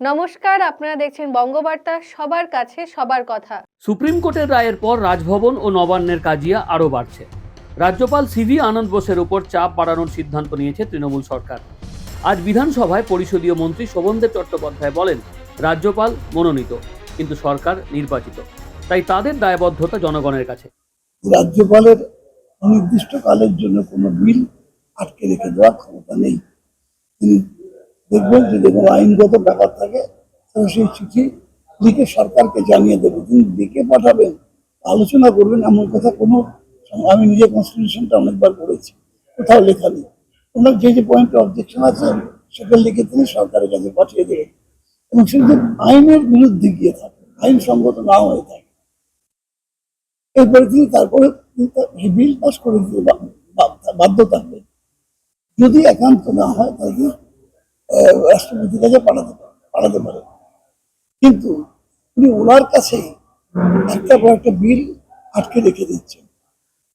নমস্কার আপনারা দেখছেন বঙ্গবার্তা সবার কাছে সবার কথা। সুপ্রিম কোর্টের রায়ের পর রাজভবন ও নবান্নের কাজিয়া আরও বাড়ছে। রাজ্যপাল সিভি আনন্দ বোসের উপর চাপ বাড়ানোর সিদ্ধান্ত নিয়েছে তৃণমূল সরকার। আজ বিধানসভায় পরিষদীয় মন্ত্রী শোভনদেব চট্টোপাধ্যায় বলেন রাজ্যপাল মনোনীত কিন্তু সরকার নির্বাচিত। তাই তাদের দায়বদ্ধতা জনগণের কাছে। রাজ্যপালের অনির্দিষ্টকালের জন্য কোনো বিল আটকে রেখে দেওয়ার ক্ষমতা নেই। তিনি দেখবেন যদি কোনো আইনগত ব্যাপার থাকে তাহলে সেই চিঠি লিখে সরকারকে জানিয়ে দেবে। তিনি লিখে পাঠাবেন আলোচনা করবেন এমন কথা কোনো আমি নিজে কনস্টিটিউশনটা অনেকবার পড়েছি কোথাও লেখা নেই। ওনার যে যে পয়েন্টে অবজেকশন আছে সেটা লিখে তিনি সরকারের কাছে পাঠিয়ে দেবেন। এবং সে যদি আইনের বিরুদ্ধে গিয়ে থাকে আইনসঙ্গত না হয়ে থাকে। এরপরে তিনি তারপরে বিল পাস করে দিতে বাধ্য থাকবেন যদি একান্ত না হয় তাহলে রাষ্ট্রপতির কাছে পাঠাতে পাঠাতে পারে। কিন্তু উনি ওনার কাছে একটা পর একটা বিল আটকে রেখে দিচ্ছেন।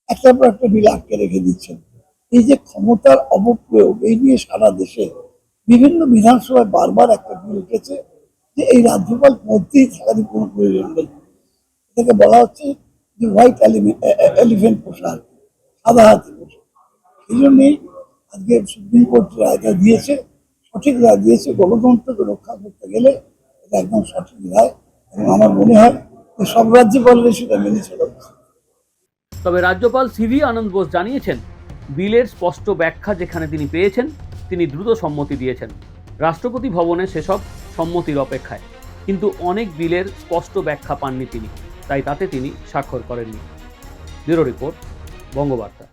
একটার পর একটা বিল আটকে রেখে দিচ্ছেন। এই যে ক্ষমতার অপপ্রয়োগ, এই নিয়ে সারা দেশে বিভিন্ন বিধানসভায় বারবার একটা বিল উঠেছে যে এই রাজ্যপাল মধ্যেই থাকারই কোনো প্রয়োজন নেই। এটাকে বলা হচ্ছে যে হোয়াইট এলিফেন্ট পোশাক, সাদা হাতি পোশাক। এই জন্যই আজকে সুপ্রিম কোর্ট রায়টা দিয়েছে। সঠিক রায় দিয়েছে, গণতন্ত্রকে রক্ষা করতে গেলে এটা একদম সঠিক রায় এবং আমার মনে হয় যে সব রাজ্যপালরা সেটা মেনে চলা তবে রাজ্যপাল সিভি আনন্দ বোস জানিয়েছেন, বিলের স্পষ্ট ব্যাখ্যা যেখানে তিনি পেয়েছেন, তিনি দ্রুত সম্মতি দিয়েছেন। রাষ্ট্রপতি ভবনে সেসব সম্মতির অপেক্ষায়, কিন্তু অনেক বিলের স্পষ্ট ব্যাখ্যা পাননি তিনি, তাই তাতে তিনি স্বাক্ষর করেননি। Bureau report, Bangabarta.